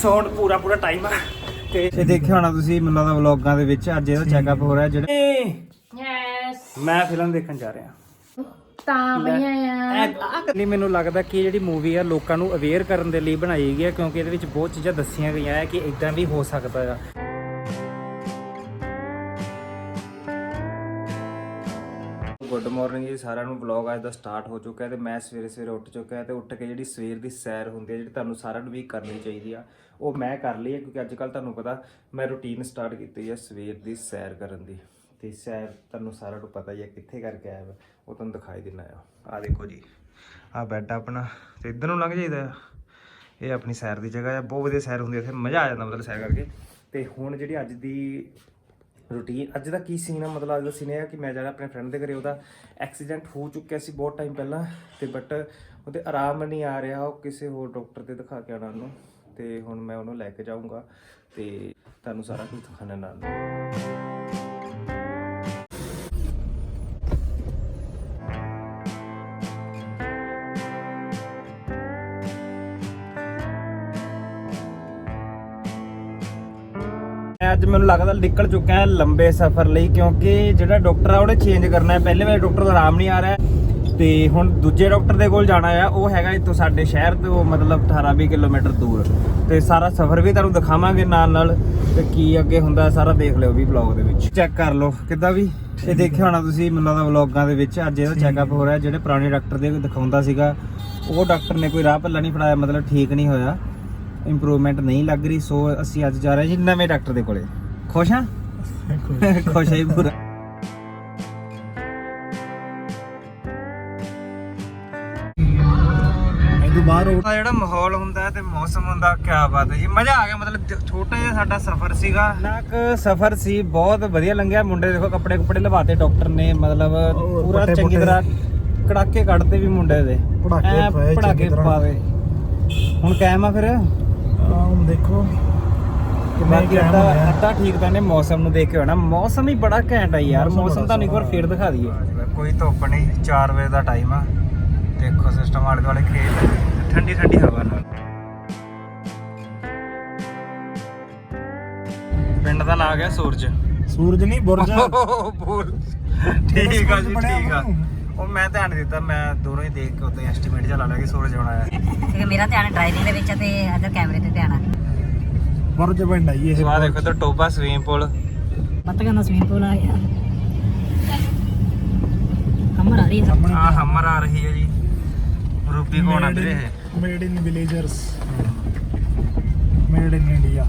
ਸੌਣ ਪੂਰਾ ਪੂਰਾ ਟਾਈਮ ਆ। ਤੇ ਇਹ ਦੇਖਿਆ ਹੋਣਾ ਤੁਸੀਂ ਮੈਨੂੰ ਲੱਗਦਾ ਵਲੌਗਾਂ ਦੇ ਵਿੱਚ ਅੱਜ ਇਹਦਾ ਚੈੱਕਅਪ ਹੋ ਰਿਹਾ ਜਿਹੜੇ ਯੈਸ ਮੈਂ ਫਿਲਮ ਦੇਖਣ ਜਾ ਰਿਹਾ। ਤਾਂ ਬਈਆ ਆ। ਲਈ ਮੈਨੂੰ ਲੱਗਦਾ ਕਿ ਜਿਹੜੀ ਮੂਵੀ ਆ ਲੋਕਾਂ ਨੂੰ ਅਵੇਅਰ ਕਰਨ ਦੇ ਲਈ ਬਣਾਈ ਗਈ ਹੈ ਕਿਉਂਕਿ ਇਹਦੇ ਵਿੱਚ ਬਹੁਤ ਚੀਜ਼ਾਂ ਦੱਸੀਆਂ ਗਈਆਂ ਹੈ ਕਿ ਇਦਾਂ ਵੀ ਹੋ ਸਕਦਾ ਆ। ਮਾਰਨਿੰਗ ਜੀ ਸਾਰਿਆਂ ਨੂੰ ਵਲੌਗ ਅੱਜ ਦਾ ਸਟਾਰਟ ਹੋ ਚੁੱਕਾ ਹੈ ਤੇ ਮੈਂ ਸਵੇਰੇ ਸਵੇਰੇ ਉੱਠ ਚੁੱਕਾ ਹੈ ਤੇ ਉੱਠ ਕੇ ਜਿਹੜੀ ਸਵੇਰ ਦੀ ਸੈਰ ਹੁੰਦੀ ਹੈ ਜਿਹੜੀ ਤੁਹਾਨੂੰ ਸਾਰਿਆਂ ਨੂੰ ਵੀ ਕਰਨੀ ਚਾਹੀਦੀ ਆ, ਉਹ ਮੈਂ ਕਰ ਲਈ ਹੈ ਕਿਉਂਕਿ ਅੱਜ ਕੱਲ ਤੁਹਾਨੂੰ ਪਤਾ ਮੈਂ ਰੁਟੀਨ ਸਟਾਰਟ ਕੀਤੀ ਹੈ ਸਵੇਰ ਦੀ ਸੈਰ ਕਰਨ ਦੀ ਤੇ ਸੈਰ ਤੁਹਾਨੂੰ ਸਾਰਿਆਂ ਨੂੰ ਪਤਾ ਹੀ ਹੈ ਕਿੱਥੇ ਕਰਕੇ ਆਇਆ ਉਹ ਤੁਹਾਨੂੰ ਦਿਖਾਈ ਦਿੰਦਾ ਆ। ਆ ਦੇਖੋ ਜੀ ਆ ਬੈੱਡ ਆਪਣਾ ਤੇ ਇੱਧਰ ਨੂੰ ਲੰਘ ਜਾਈਦਾ ਆ। ਇਹ ਆਪਣੀ ਸੈਰ ਦੀ ਜਗ੍ਹਾ ਹੈ ਬਹੁਤ ਵਧੀਆ ਸੈਰ ਹੁੰਦੀ ਹੈ ਇੱਥੇ ਮਜ਼ਾ ਆ ਜਾਂਦਾ ਮਤਲਬ ਸੈਰ ਕਰਕੇ। ਤੇ ਹੁਣ ਜਿਹੜੀ ਅੱਜ ਦੀ ਰੂਟੀਨ। ਅੱਜ ਦਾ ਕੀ ਸੀਨ ਆ? ਮਤਲਬ ਅੱਜ ਦਾ ਸੀਨ ਇਹ ਆ ਕਿ ਮੈਂ ਜਾਣਾ ਆਪਣੇ ਫਰੈਂਡ ਦੇ ਘਰੇ। ਉਹਦਾ ਐਕਸੀਡੈਂਟ ਹੋ ਚੁੱਕਿਆ ਸੀ ਬਹੁਤ ਟਾਈਮ ਪਹਿਲਾਂ ਤੇ ਬਟ ਉਹਦੇ ਆਰਾਮ ਨਹੀਂ ਆ ਰਿਹਾ। ਉਹ ਕਿਸੇ ਹੋਰ ਡਾਕਟਰ ਤੇ ਦਿਖਾ ਕੇ ਆਉਣਾ ਉਹਨੂੰ। ਤੇ ਹੁਣ ਮੈਂ ਉਹਨੂੰ ਲੈ ਕੇ ਜਾਊਂਗਾ ਤੇ ਤੁਹਾਨੂੰ ਸਾਰਾ ਕੁਝ ਦਿਖਾਣਾ ਨਾਲ। ਅੱਜ ਮੈਨੂੰ ਲੱਗਦਾ ਨਿਕਲ ਚੁੱਕਾ ਹੈ ਲੰਬੇ ਸਫ਼ਰ ਲਈ, ਕਿਉਂਕਿ ਜਿਹੜਾ ਡਾਕਟਰ ਆ, ਉਹਨੇ ਚੇਂਜ ਕਰਨਾ ਹੈ। ਪਹਿਲੇ ਵਾਲੇ ਡਾਕਟਰ ਦਾ ਆਰਾਮ ਨਹੀਂ ਆ ਰਿਹਾ ਤੇ ਹੁਣ ਦੂਜੇ ਡਾਕਟਰ ਦੇ ਕੋਲ ਜਾਣਾ ਆ ਉਹ ਹੈਗਾ ਇੱਥੋਂ ਸਾਡੇ ਸ਼ਹਿਰ ਤੋਂ, ਮਤਲਬ 18-20 ਕਿਲੋਮੀਟਰ ਦੂਰ। ਤੇ ਸਾਰਾ ਸਫ਼ਰ ਵੀ ਤੁਹਾਨੂੰ ਦਿਖਾਵਾਂਗੇ ਨਾਲ ਨਾਲ। ਤੇ ਕੀ ਅੱਗੇ ਹੁੰਦਾ ਸਾਰਾ ਦੇਖ ਲਿਓ ਵੀ ਵਲੌਗ ਦੇ ਵਿੱਚ। ਚੈੱਕ ਕਰ ਲਓ। ਕਿੱਦਾਂ ਵੀ? ਇਹ ਦੇਖਿਆ ਹੋਣਾ ਤੁਸੀਂ ਮੈਨੂੰ ਲੱਗਦਾ ਵਲੌਗਾਂ ਦੇ ਵਿੱਚ। ਅੱਜ ਇਹਦਾ ਚੈੱਕਅਪ ਹੋ ਰਿਹਾ ਜਿਹੜੇ ਪੁਰਾਣੇ ਡਾਕਟਰ ਦੇ ਦਿਖਾਉਂਦਾ ਸੀਗਾ, ਉਹ ਡਾਕਟਰ ਨੇ ਕੋਈ ਰਾਹ ਪੱਲਾ ਨਹੀਂ ਫੜਾਇਆ, ਮਤਲਬ ਠੀਕ ਨਹੀਂ ਹੋਇਆ। ਇੰਪਰੂਵਮੈਂਟ ਨਹੀਂ ਲੱਗ ਰਹੀ ਸੋ ਅਸੀਂ ਅੱਜ ਜਾ ਰਹੇ ਜੀ ਨਵੇਂ ਡਾਕਟਰ ਦੇ ਕੋਲੇ। ਖੁਸ਼ ਹਾਂ? ਖੁਸ਼। ਹੈ ਪੂਰਾ। ਬਾਹਰ ਆ ਜਿਹੜਾ ਮਾਹੌਲ ਹੁੰਦਾ ਹੈ ਤੇ ਮੌਸਮ ਹੁੰਦਾ ਕੀ ਬਾਤ ਹੈ ਜੀ। ਮਜ਼ਾ ਆ ਗਿਆ ਮਤਲਬ ਛੋਟਾ ਜਿਹਾ ਸਾਡਾ ਸਫ਼ਰ ਸੀਗਾ। ਨਾਕ ਸਫ਼ਰ ਸੀ ਬਹੁਤ ਵਧੀਆ ਲੰਘਿਆ। ਮੁੰਡੇ ਦੇਖੋ ਕੱਪੜੇ ਕੁਪੜੇ ਲਵਾਤੇ ਡਾਕਟਰ ਨੇ ਮਤਲਬ ਉਹ ਪੂਰਾ ਚੰਗੀ। ਤਰ੍ਹਾਂ ਕੜਾਕੇ ਕੱਢਦੇ ਵੀ ਮੁੰਡੇ ਦੇ। ਪੜਾਕੇ ਐਂ ਪਾਏ ਚੰਗੀ ਪੜਾਕੇ ਤਰ੍ਹਾਂ। ਪਾਵੇ ਹੁਣ ਕਾਇਮ ਆ ਫਿਰ। ਹੁਣ ਦੇਖੋ ਬਾਕੀ ਹੋਇਆ ਅੱਧਾ ਠੀਕ ਤਾਂ ਨੇ ਮੌਸਮ ਨੂੰ ਦੇਖ ਕੇ ਹੋਣਾ। ਮੌਸਮ ਹੀ ਬੜਾ ਘੈਂਟ ਆ ਯਾਰ। ਮੌਸਮ ਤੁਹਾਨੂੰ ਇੱਕ ਵਾਰ ਫੇਰ ਦਿਖਾ ਦਈਏ। ਕੋਈ ਧੁੱਪ ਨਹੀਂ। 4 ਵਜੇ ਦਾ ਟਾਈਮ ਆ। ਦੇਖੋ ਸਿਸਟਮ ਆਲੇ ਦੁਆਲੇ ਖੇਤ ਠੰਡੀ ਠੰਡੀ ਹਵਾ ਨਾਲ। ਪਿੰਡ ਦਾ ਨਾਂ ਆ ਗਿਆ ਸੂਰਜ। ਸੂਰਜ ਨਹੀਂ ਬੁਰਜ। ਠੀਕ ਆ ਜੀ ਠੀਕ ਆ। ਉਹ ਮੈਂ ਧਿਆਨ ਨਹੀਂ ਦਿੱਤਾ ਮੈਂ ਦੂਰੋਂ ਹੀ ਦੇਖ ਕੇ ਉੱਤੇ ਐਸਟੀਮੇਟ ਜਿਹਾ ਲਾ ਲਿਆ ਕਿ ਸੂਰਜ ਆਉਣਾ ਹੈ ਕਿਉਂਕਿ ਮੇਰਾ ਧਿਆਨ ਡਰਾਈਵਿੰਗ ਦੇ ਵਿੱਚ ਆ ਤੇ ਅਦਰ ਕੈਮਰੇ ਤੇ ਧਿਆਨ ਆ। ਬੁਰਜ ਪਿੰਡ ਆਈ ਇਹ। ਸੋ ਆ ਦੇਖੋ ਤੇ ਟੋਬਾ ਸਵੀਮਿੰਗ ਪੂਲ ਪਤਾ ਨਾ ਸਵੀਮਿੰਗ ਪੂਲ ਆ ਯਾਰ ਹਮਰ ਆ ਰਹੀ ਹੈ ਆ ਹਮਰ ਆ ਰਹੀ ਹੈ ਜੀ। ਰੂਪੀ ਕੋਣ ਆ ਵੀਰੇ ਇਹ? Made in villagers made in India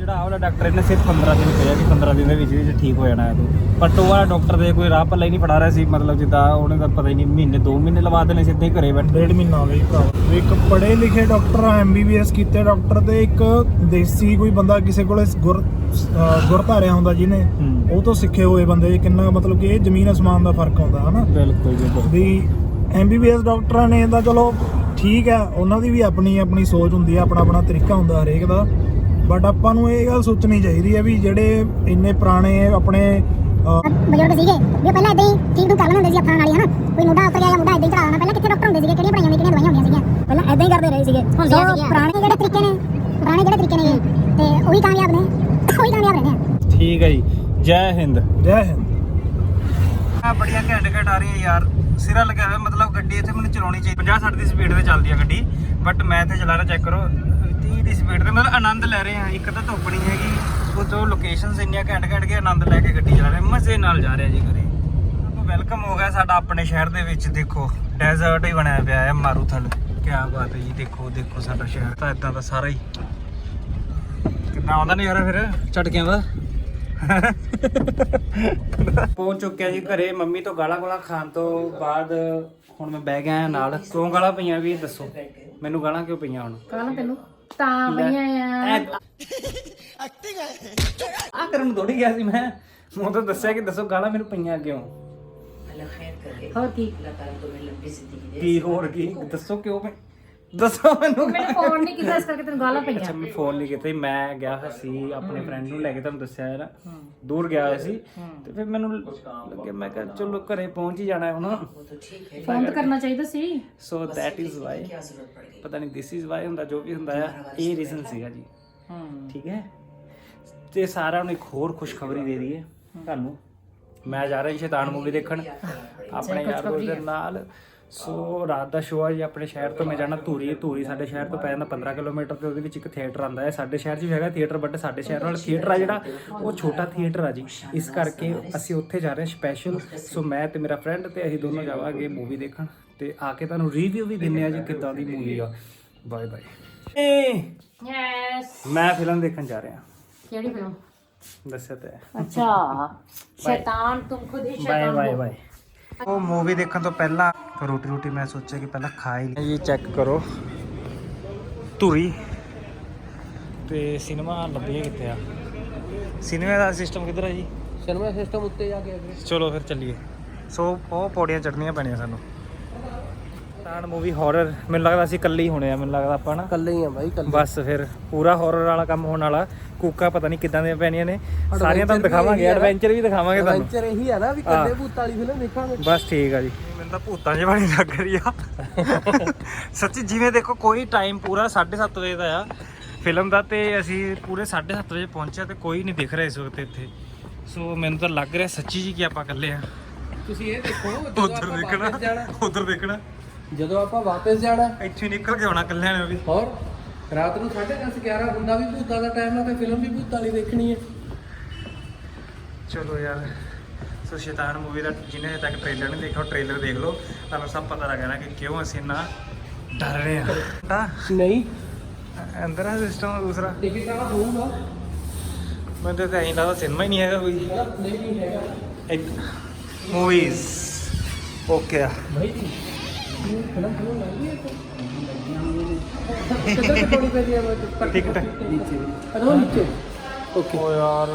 ਜਿਹੜਾ ਆਹ ਵਾਲਾ ਡਾਕਟਰ ਇਹਨੇ ਸਿਰਫ 15 ਦਿਨ ਕਿਹਾ ਕਿ 15 ਦਿਨ ਦੇ ਵਿੱਚ ਵਿੱਚ ਠੀਕ ਹੋ ਜਾਣਾ ਹੈ ਤੂੰ। ਪਰ ਉਹ ਵਾਲਾ ਡਾਕਟਰ ਦੇ ਕੋਈ ਰਾਹ ਪੱਲਾ ਹੀ ਨਹੀਂ ਫੜਾ ਰਿਹਾ ਸੀ ਮਤਲਬ ਜਿੱਦਾਂ ਉਹਨੇ ਤਾਂ ਪਤਾ ਹੀ ਨਹੀਂ ਮਹੀਨੇ 2 ਮਹੀਨੇ ਲਵਾ ਦੇਣੇ ਸਿੱਧੇ ਹੀ ਘਰੇ ਬੈਠੇ। ਡੇਢ ਮਹੀਨਾ ਹੋ ਗਿਆ ਜੀ ਭਰਾਵਾ ਇੱਕ ਪੜ੍ਹੇ ਲਿਖੇ ਡਾਕਟਰ ਆ ਐਮਬੀਬੀਐਸ ਕੀਤੇ ਡਾਕਟਰ ਤੇ ਇੱਕ ਦੇਸੀ ਕੋਈ ਬੰਦਾ ਕਿਸੇ ਕੋਲੇ ਗੁਰ ਅਹ ਗੁਰ ਧਾਰਿਆ ਹੁੰਦਾ ਜਿਹਨੇ। ਉਹ ਤੋਂ ਸਿੱਖੇ ਹੋਏ ਬੰਦੇ ਕਿੰਨਾ ਮਤਲਬ ਕਿ ਇਹ ਜ਼ਮੀਨ ਅਸਮਾਨ ਦਾ ਫ਼ਰਕ ਆਉਂਦਾ ਹਨਾ? ਬਿਲਕੁਲ ਜੀ ਵੀ ਐਮਬੀਬੀਐਸ ਡਾਕਟਰਾਂ ਨੇ ਤਾਂ ਚਲੋ ਠੀਕ ਹੈ ਉਹਨਾਂ ਦੀ ਵੀ ਆਪਣੀ ਆਪਣੀ ਸੋਚ ਹੁੰਦੀ ਹੈ ਆਪਣਾ ਆਪਣਾ ਤਰੀਕਾ ਹੁੰਦਾ ਹਰੇਕ ਦਾ। ਬਟ ਆਪਾਂ ਨੂੰ ਇਹ ਗੱਲ ਸੋਚਣੀ ਚਾਹੀਦੀ ਹੈ ਵੀ ਜਿਹੜੇ ਇੰਨੇ ਪੁਰਾਣੇ ਆਪਣੇ ਬਜ਼ੁਰਗ ਸੀਗੇ ਵੀ ਪਹਿਲਾਂ ਇਦਾਂ ਹੀ ਠੀਕ ਨੂੰ ਕਰ ਲੈਂਦੇ ਹੁੰਦੇ ਸੀ ਅੱਖਾਂ ਨਾਲ ਹੀ ਹਨਾ। ਕੋਈ ਮੁੰਡਾ ਉੱਤਰ ਗਿਆ ਜਾਂ ਮੁੰਡਾ ਇਦਾਂ ਹੀ ਚੜਾ ਦੇਣਾ ਪਹਿਲਾਂ ਕਿੱਥੇ ਡਾਕਟਰ ਹੁੰਦੇ ਸੀਗੇ ਕਿਹੜੀਆਂ ਪੜਾਈਆਂ ਹੁੰਦੀਆਂ ਕਿਹੜੀਆਂ ਦਵਾਈਆਂ ਹੁੰਦੀਆਂ ਸੀਗੀਆਂ। ਪਹਿਲਾਂ ਐਦਾਂ ਹੀ ਕਰਦੇ ਰਹੇ ਸੀਗੇ। ਸੀਗੀਆਂ। ਪੁਰਾਣੇ ਜਿਹੜੇ ਤਰੀਕੇ ਨੇ ਪੁਰਾਣੇ ਜਿਹੜੇ ਤਰੀਕੇ ਨੇ ਤੇ ਉਹੀ ਕਾਮਯਾਬ ਨੇ ਉਹੀ ਕਾਮਯਾਬ ਰਹਿੰਦੇ ਆ। ਠੀਕ ਹੈ ਜੀ। ਜੈ ਹਿੰਦ। ਜੈ ਹਿੰਦ। ਆ ਬੜੀਆਂ ਘੈਂਟ ਘੈਂਟ ਆ ਰਹੀਆਂ ਯਾਰ। ਸਿਰਾ ਲੱਗਿਆ ਹੋਇਆ ਮਤਲਬ ਗੱਡੀ ਇੱਥੇ ਮੈਨੂੰ ਚਲਾਉਣੀ ਚਾਹੀਦੀ। 50 60 ਦੀ ਸਪੀਡ ਤੇ ਚੱਲਦੀ ਆ ਗੱਡੀ ਬਟ ਮੈਂ ਇੱਥੇ ਚਲਾ ਰਿਹਾ ਚੈੱਕ ਕਰੋ। 30 ਦੀ ਸਪੀਡ ਤੇ ਮਤਲਬ ਆਨੰਦ ਲੈ ਰਹੇ ਆ ਇੱਕ ਤਾਂ ਧੁੱਪ ਨਹੀਂ ਹੈਗੀ। ਉਹ ਤੋਂ ਲੋਕੇਸ਼ਨਸ ਇੰਨੀਆਂ ਘੈਂਟ ਘੈਂਟ ਕੇ ਆਨੰਦ ਲੈ ਕੇ ਗੱਡੀ ਚਲਾ ਰਹੇ। ਮਜ਼ੇ ਨਾਲ ਜਾ ਰਹੇ ਜੀ ਘਰੇ। ਵੈਲਕਮ ਹੋ ਗਿਆ ਸਾਡਾ ਆਪਣੇ ਸ਼ਹਿਰ ਦੇ ਵਿੱਚ। ਦੇਖੋ ਡੈਜ਼ਰਟ ਹੀ ਬਣਿਆ ਪਿਆ ਹੈ ਮਾਰੂਥਲ। ਕੀ ਬਾਤ ਹੈ ਜੀ ਦੇਖੋ ਦੇਖੋ ਸਾਡਾ ਸ਼ਹਿਰ ਤਾਂ ਇਦਾਂ ਦਾ ਸਾਰਾ ਹੀ। ਕਿੰਨਾ ਆਉਂਦਾ ਨਹੀਂ ਯਾਰ ਫਿਰ? ਝਟਕਿਆਂ ਦਾ। ਪਹੁੰਚ ਚੁੱਕਿਆ ਜੀ ਘਰੇ। ਮੰਮੀ ਤੋਂ ਗਾਲਾਂ ਗੋਲਾਂ ਖਾਣ ਤੋਂ ਬਾਅਦ ਹੁਣ ਮੈਂ ਬਹਿ ਗਿਆ ਨਾਲ। ਕਿਉਂ ਗਾਲਾਂ ਪਈਆਂ ਵੀ ਦੱਸੋ। ਮੈਨੂੰ ਗਾਲਾਂ ਕਿਉਂ ਪਈਆਂ ਹੁਣ? ਕਾਹਨ ਤੈਨੂੰ ਤਾਂ ਬਈਆ ਆ। ਆ ਕਰਨ ਨੂੰ ਥੋੜੀ ਗਿਆ ਸੀ ਮੈਂ। ਮੈਂ ਤਾਂ ਦੱਸਿਆ ਕਿ ਦੱਸੋ ਗਾਲਾਂ ਮੈਨੂੰ ਪਈਆਂ ਕਿਉਂ? ਹੋਰ ਕੀ? ਕੀ ਹੋਰ ਕੀ? ਦੱਸੋ ਕਿਉਂ ਮੈਂ ਦੱਸੋ ਮੈਨੂੰ ਮੈਨੂੰ ਫੋਨ ਨਹੀਂ ਕੀਤਾ ਇਸ ਕਰਕੇ ਤੈਨੂੰ ਗਾਲਾਂ ਅੱਛਾ ਪਈਆਂ ਮੈਂ ਫੋਨ ਨਹੀਂ ਕੀਤਾ ਸੀ, ਮੈਂ ਗਿਆ ਹੋਇਆ ਸੀ ਆਪਣੇ ਫਰੈਂਡ ਨੂੰ ਲੈ ਕੇ ਤੁਹਾਨੂੰ ਦੱਸਿਆ ਹੈ। ਨਾ ਦੂਰ ਗਿਆ ਹੋਇਆ ਸੀ। ਤੇ ਫਿਰ ਮੈਨੂੰ ਲੱਗੇ ਮੈਂ ਕਿਹਾ ਚਲੋ ਘਰੇ ਪਹੁੰਚ ਹੀ ਜਾਣਾ ਹੈ ਹੁਣ। ਫੋਨ ਤਾਂ ਕਰਨਾ ਚਾਹੀਦਾ ਸੀ। ਸੋ ਦੈਟ ਇਜ਼ ਵਾਈ ਪਤਾ ਨਹੀਂ ਦਿਸ ਇਜ਼ ਵਾਈ ਹੁੰਦਾ ਜੋ ਵੀ ਹੁੰਦਾ ਆ ਇਹ ਰੀਜ਼ਨ ਸੀਗਾ ਜੀ। ਠੀਕ ਹੈ? ਤੇ ਸਾਰਿਆਂ ਨੂੰ ਇੱਕ ਹੋਰ ਖੁਸ਼ਖਬਰੀ ਦੇ ਦਈਏ ਤੁਹਾਨੂੰ। ਮੈਂ ਜਾ ਰਿਹਾ ਸ਼ੈਤਾਨ ਮੂਵੀ ਦੇਖਣ। ਆਪਣੇ ਯਾਰ ਦੋਸਤ ਦੇ ਨਾਲ। ਸੋ ਰਾਤ ਦਾ ਸ਼ੋਅ ਹੈ ਜੀ ਆਪਣੇ ਸ਼ਹਿਰ ਤੋਂ ਮੈਂ ਜਾਣਾ ਧੂਰੀ ਧੂਰੀ ਸਾਡੇ ਸ਼ਹਿਰ ਤੋਂ ਪੈ ਜਾਂਦਾ 15 ਕਿਲੋਮੀਟਰ ਤੇ ਉਹਦੇ ਵਿੱਚ ਇੱਕ ਥੀਏਟਰ ਆਂਦਾ ਹੈ। ਸਾਡੇ ਸ਼ਹਿਰ 'ਚ ਵੀ ਹੈਗਾ ਥੀਏਟਰ ਬਟ ਸਾਡੇ ਸ਼ਹਿਰ ਨਾਲ ਥੀਏਟਰ ਆ ਜਿਹੜਾ ਉਹ ਛੋਟਾ ਥੀਏਟਰ ਆ ਜੀ। ਇਸ ਕਰਕੇ ਅਸੀਂ ਉੱਥੇ ਜਾ ਰਹੇ ਹਾਂ ਸਪੈਸ਼ਲ ਸੋ ਮੈਂ ਤੇ ਮੇਰਾ ਫਰੈਂਡ ਤੇ ਅਸੀਂ ਦੋਨੋਂ ਜਾਵਾਂਗੇ ਮੂਵੀ ਦੇਖਣ ਤੇ ਆ ਕੇ ਤੁਹਾਨੂੰ ਰਿਵਿਊ ਵੀ ਦਿੰਨੇ ਆ ਜੀ ਕਿੱਦਾਂ ਦੀ ਮੂਵੀ ਆ। ਬਾਏ ਬਾਏ ਯੈਸ ਮੈਂ ਫਿਲਮ ਦੇਖਣ ਜਾ ਰਿਹਾ। ਕਿਹੜੀ ਫਿਲਮ ਦੱਸਿਆ ਤੇ। ਅੱਛਾ। ਸ਼ੈਤਾਨ ਤੁਮ ਖੁਦ ਹੀ ਸ਼ੈਤਾਨ ਬਾਏ ਬਾਏ ਉਹ ਮੂਵੀ ਦੇਖਣ ਤੋਂ ਪਹਿਲਾਂ ਰੋਟੀ ਰੋਟੀ ਮੈਂ ਸੋਚਿਆ ਕਿ ਪਹਿਲਾਂ ਖਾ ਹੀ ਲਈ। ਇਹ ਚੈੱਕ ਕਰੋ। ਧੂਰੀ। ਤੇ ਸਿਨੇਮਾ ਲੱਭੀਏ ਕਿੱਥੇ ਆ? ਸਿਨੇਮਾ ਦਾ ਸਿਸਟਮ ਕਿੱਧਰ ਹੈ ਜੀ? ਸਿਨੇਮਾ ਸਿਸਟਮ ਉੱਤੇ ਜਾ ਕੇ ਅੱਗੇ ਚਲੋ ਫਿਰ ਚੱਲੀਏ। ਸੋ ਉਹ ਪੌੜੀਆਂ ਚੜਨੀਆਂ ਪੈਣੀਆਂ ਸਾਨੂੰ। ਤਾਂ ਮੂਵੀ ਹਾਰਰ ਮੈਨੂੰ ਲੱਗਦਾ ਅਸੀਂ ਇਕੱਲੇ ਹੀ ਹੋਣੇ ਆ ਮੈਨੂੰ ਲੱਗਦਾ ਆਪਾਂ ਨਾ। ਇਕੱਲੇ ਹੀ ਆ ਬਾਈ ਇਕੱਲੇ ਬਸ ਫਿਰ ਪੂਰਾ ਹਾਰਰ ਵਾਲਾ ਕੰਮ ਹੋਣ ਵਾਲਾ ਕੂਕਾ ਪਤਾ ਨਹੀਂ ਕਿੱਦਾਂ ਦੀਆਂ ਪੈਣੀਆਂ ਨੇ। ਸਾਰੀਆਂ ਤੁਹਾਨੂੰ ਦਿਖਾਵਾਂਗੇ। ਐਡਵੈਂਚਰ ਵੀ ਦਿਖਾਵਾਂਗੇ ਤੁਹਾਨੂੰ। ਐਡਵੈਂਚਰ ਇਹੀ ਆ ਨਾ ਵੀ। ਕੱਲੇ ਭੂਤ ਵਾਲੀ ਫਿਲਮ ਦੇਖਾਂਗੇ। ਬਸ ਠੀਕ ਆ ਜੀ। ਮੈਨੂੰ ਤਾਂ ਭੂਤਾਂ ਜਿਹੀ ਬਣੀ ਲੱਗ ਰਹੀ ਆ। ਸੱਚੀ ਜਿਵੇਂ ਦੇਖੋ ਕੋਈ ਟਾਈਮ ਪੂਰਾ 7:30 ਵਜੇ ਦਾ ਆ। ਫਿਲਮ ਦਾ ਤੇ ਅਸੀਂ ਪੂਰੇ 7:30 ਵਜੇ ਪਹੁੰਚਿਆ ਤੇ ਕੋਈ ਨਹੀਂ ਦਿਖ ਰਿਹਾ ਇਸ ਵਕਤ ਇੱਥੇ। ਸੋ ਮੈਨੂੰ ਤਾਂ ਲੱਗ ਰਿਹਾ ਸੱਚੀ ਜੀ ਕਿ ਆਪਾਂ ਇਕੱਲੇ ਆ। ਤੁਸੀਂ ਇਹ ਦੇਖੋ ਉਧਰ ਦੇਖਣਾ ਉਧਰ ਦੇਖਣਾ। ਜਦੋਂ ਆਪਾਂ ਵਾਪਸ ਜਾਣਾ ਇੱਥੇ ਨਿਕਲ ਕੇ ਆਉਣਾ ਇਕੱਲਿਆਂ ਨੇ ਵੀ। ਹੋਰ? ਰਾਤ ਨੂੰ 10:30 11 ਹੁੰਦਾ ਵੀ ਭੂਤਾਂ ਦਾ ਟਾਈਮ ਆ ਤੇ ਫਿਲਮ ਵੀ ਭੂਤਾਂ ਵਾਲੀ ਦੇਖਣੀ ਹੈ ਚਲੋ ਯਾਰ ਸੋ ਸ਼ੈਤਾਨ ਮੂਵੀ ਦਾ ਹਜੇ ਤੱਕ ਟ੍ਰੇਲਰ ਨਹੀਂ ਦੇਖਿਆ ਟ੍ਰੇਲਰ ਦੇਖ ਲਓ। ਤੁਹਾਨੂੰ ਸਭ ਪਤਾ ਲੱਗ ਜਾਣਾ ਕਿ ਕਿਉਂ ਅਸੀਂ ਨਾ ਡਰ ਰਹੇ ਹਾਂ। ਤਾਂ ਨਹੀਂ। ਅੰਦਰ ਆ ਸਿਸਟਮ ਦੂਸਰਾ। ਟਿਕਟ ਆ। ਹੋਊਗਾ ਮੈਨੂੰ ਤਾਂ ਐਂ ਲੱਗਦਾ ਸਿਨੇਮਾ ਹੀ ਨਹੀਂ ਹੈਗਾ ਕੋਈ। ਨਹੀਂ ਨਹੀਂ ਹੈਗਾ। ਇੱਕ ਮੂਵੀਜ਼ ਓਕੇ ਆ। ਭਾਈ ਜੀ ਨੀਚੇ ਓਕੇ। ਓ ਯਾਰ।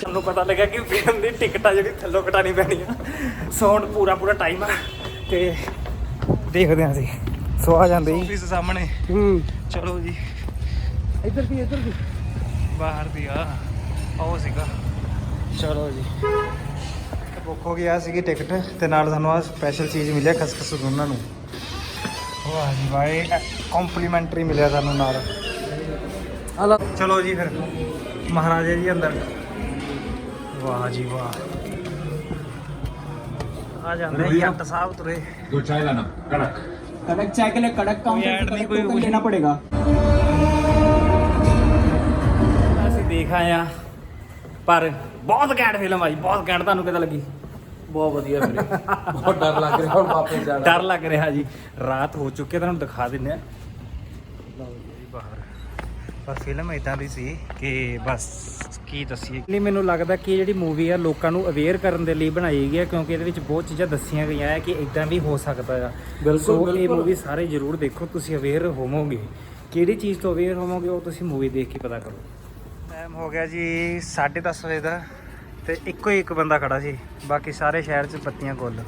ਤੁਹਾਨੂੰ ਪਤਾ ਲੱਗਾ ਕਿ ਫਿਲਮ ਦੀ ਟਿਕਟ ਆ ਜਿਹੜੀ ਥੱਲੋਂ ਕਟਾਣੀ ਪੈਣੀ ਆ ਸਾਊਂਡ ਪੂਰਾ ਪੂਰਾ ਟਾਈਮ ਆ। ਤੇ ਦੇਖਦੇ ਹਾਂ ਅਸੀਂ ਸੋ ਆ ਜਾਂਦੇ ਹੀ ਆਫਿਸ ਸਾਹਮਣੇ। ਹੂੰ। ਚਲੋ ਜੀ। ਇੱਧਰ ਵੀ ਇੱਧਰ ਵੀ। ਬਾਹਰ ਦੀ ਆ। ਆਓ ਸੀਗਾ। ਚਲੋ ਜੀ। ਬੁੱਕ ਹੋ ਗਿਆ ਸੀਗੀ ਟਿਕਟ ਤੇ ਨਾਲ ਸਾਨੂੰ ਆ ਸਪੈਸ਼ਲ ਚੀਜ਼ ਮਿਲਿਆ ਖਸਖਸ ਦੋਨਾਂ ਨੂੰ ਵਾਹ ਜੀ ਵਾਏ ਕੰਪਲੀਮੈਂਟਰੀ ਮਿਲਿਆ ਸਾਨੂੰ ਨਾਲ ਆਲਾ ਚਲੋ ਜੀ ਫਿਰ ਮਹਾਰਾਜਾ ਜੀ ਅੰਦਰ ਵਾਹ ਜੀ ਵਾਹ ਆ ਜਾਂਦੇ ਹੀ ਜੱਟ ਸਾਹਿਬ ਤੁਰੇ दो चाय लाना कड़क कड़क चाय के लिए कड़क कोई ऐड नहीं, कोई कुछ लेना पड़ेगा ਅਸੀਂ ਦੇਖ ਆਏ ਆ ਪਰ ਬਹੁਤ ਘੈਂਟ ਫਿਲਮ ਆਈ ਬਹੁਤ ਘੈਂਟ ਤੁਹਾਨੂੰ ਕਿਦਾਂ ਲੱਗੀ? ਬਹੁਤ ਵਧੀਆ ਵੀਰੇ ਬਹੁਤ ਡਰ ਲੱਗ ਰਿਹਾ ਹੁਣ ਵਾਪਸ ਜਾਣਾ ਡਰ ਲੱਗ ਰਿਹਾ ਜੀ। ਰਾਤ ਹੋ ਚੁੱਕੀ ਹੈ ਤੁਹਾਨੂੰ ਦਿਖਾ ਦਿੰਨੇ ਆ। ਜੀ ਬਾਹਰ। ਪਰ ਫਿਲਮ ਇਦਾਂ ਦੀ ਸੀ ਕਿ ਬਸ ਕੀ ਦੱਸੀਏ। ਲਈ ਮੈਨੂੰ ਲੱਗਦਾ ਕਿ ਜਿਹੜੀ ਮੂਵੀ ਆ ਲੋਕਾਂ ਨੂੰ ਅਵੇਅਰ ਕਰਨ ਦੇ ਲਈ ਬਣਾਈ ਗਈ ਹੈ ਕਿਉਂਕਿ ਇਹਦੇ ਵਿੱਚ ਬਹੁਤ ਚੀਜ਼ਾਂ ਦੱਸੀਆਂ ਗਈਆਂ ਹੈ ਕਿ ਇਦਾਂ ਵੀ ਹੋ ਸਕਦਾ ਆ। ਸੋ ਇਹ ਮੂਵੀ ਸਾਰੇ ਜ਼ਰੂਰ ਦੇਖੋ ਤੁਸੀਂ ਅਵੇਅਰ ਹੋਵੋਗੇ। ਕਿਹੜੀ ਚੀਜ਼ ਤੋਂ ਅਵੇਅਰ ਹੋਵੋਗੇ ਉਹ ਤੁਸੀਂ ਮੂਵੀ ਦੇਖ ਕੇ ਪਤਾ ਕਰੋ। ਟਾਈਮ ਹੋ ਗਿਆ ਜੀ 10:30 ਵਜੇ ਦਾ ਤੇ ਇੱਕੋ ਹੀ ਇੱਕ ਬੰਦਾ ਖੜਾ ਸੀ, ਬਾਕੀ ਸਾਰੇ ਸ਼ਹਿਰ 'ਚ ਪੱਤੀਆਂ ਗੁੱਲ